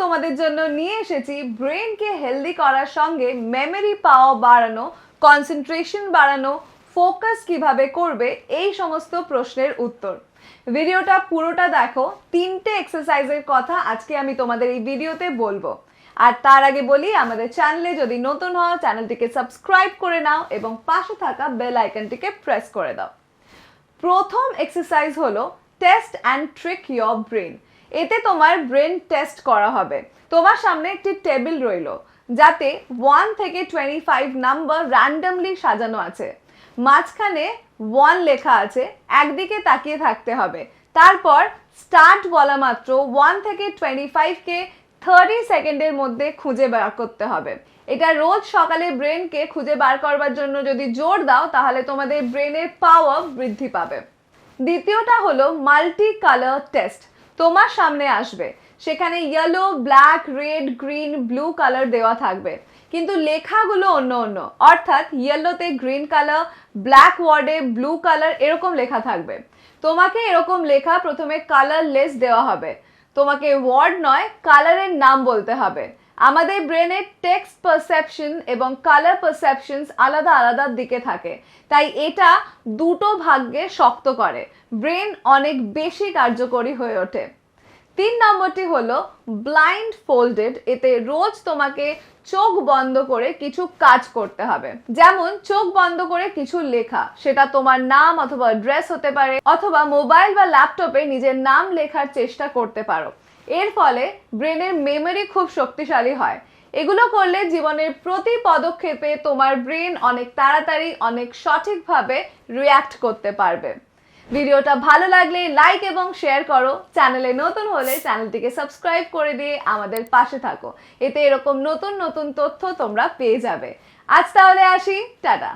তোমাদের জন্য নিয়ে এসেছি। ব্রেনকে হেলদি করার সঙ্গে মেমোরি পাওয়া বাড়ানো কনসেন্ট্রেশন বাড়ানো ফোকাস কীভাবে করবে, এই সমস্ত প্রশ্নের উত্তর। ভিডিওটা পুরোটা দেখো। তিনটে এক্সারসাইজের কথা আজকে আমি তোমাদের এই ভিডিওতে বলব। আর তার আগে বলি, আমাদের চ্যানেলে যদি নতুন হও চ্যানেলটিকে সাবস্ক্রাইব করে নাও এবং পাশে থাকা বেল আইকনটিকে প্রেস করে দাও। প্রথম এক্সারসাইজ হলো test and trick your brain এতে তোমার ব্রেন টেস্ট করা হবে। তোমার সামনে একটি টেবিল রইল, যাতে ওয়ান থেকে টোয়েন্টি ফাইভ নাম্বার র্যান্ডামলি সাজানো আছে। মাঝখানে ওয়ান লেখা আছে, একদিকে তাকিয়ে থাকতে হবে। তারপর স্টার্ট বলা মাত্র ওয়ান থেকে টোয়েন্টি ফাইভকে থার্টি সেকেন্ডের মধ্যে খুঁজে বার করতে হবে। এটা রোজ সকালে ব্রেনকে খুঁজে বার করবার জন্য যদি জোর দাও, তাহলে তোমাদের ব্রেনের পাওয়ার বৃদ্ধি পাবে। দ্বিতীয়টা হলো মাল্টি কালার টেস্ট তোমার সামনে আসবে। সেখানে yellow black red green blue colour দেওয়া থাকবে। কিন্তু লেখাগুলো অন্য অন্য। অর্থাৎ ইয়েলোতে গ্রিন কালার ব্ল্যাক ওয়ার্ডে ব্লু কালার এরকম লেখা থাকবে। তোমাকে এরকম লেখা প্রথমে কালার লেস দেওয়া হবে। তোমাকে ওয়ার্ড নয় কালারের নাম বলতে হবে। আমাদের ব্রেনের টেক্সট পারসেপশন এবং কালার পারসেপশনস আলাদা আলাদা দিকে থাকে। তাই এটা দুটো ভাগ্যে শক্ত করে। ব্রেন অনেক বেশি কার্যকরী হয়ে ওঠে। তিন নম্বরটি হলো ব্লাইন্ড ফোল্ডেড এতে রোজ তোমাকে চোখ বন্ধ করে কিছু কাজ করতে হবে। যেমন চোখ বন্ধ করে কিছু লেখা, সেটা তোমার নাম অথবা ড্রেস হতে পারে, অথবা মোবাইল বা ল্যাপটপে নিজের নাম লেখার চেষ্টা করতে পারো। এর ফলে ব্রেনের মেমোরি খুব শক্তিশালী হয়। এগুলো করলে জীবনের প্রতি পদক্ষেপে তোমার ব্রেন অনেক তাড়াতাড়ি, অনেক সঠিকভাবে রিয়্যাক্ট করতে পারবে। ভিডিওটা ভালো লাগলে লাইক এবং শেয়ার করো। চ্যানেলে নতুন হলে চ্যানেলটিকে সাবস্ক্রাইব করে দিয়ে আমাদের পাশে থাকো। এতে এরকম নতুন নতুন তথ্য তোমরা পেয়ে যাবে। আজ তাহলে আসি। টাটা।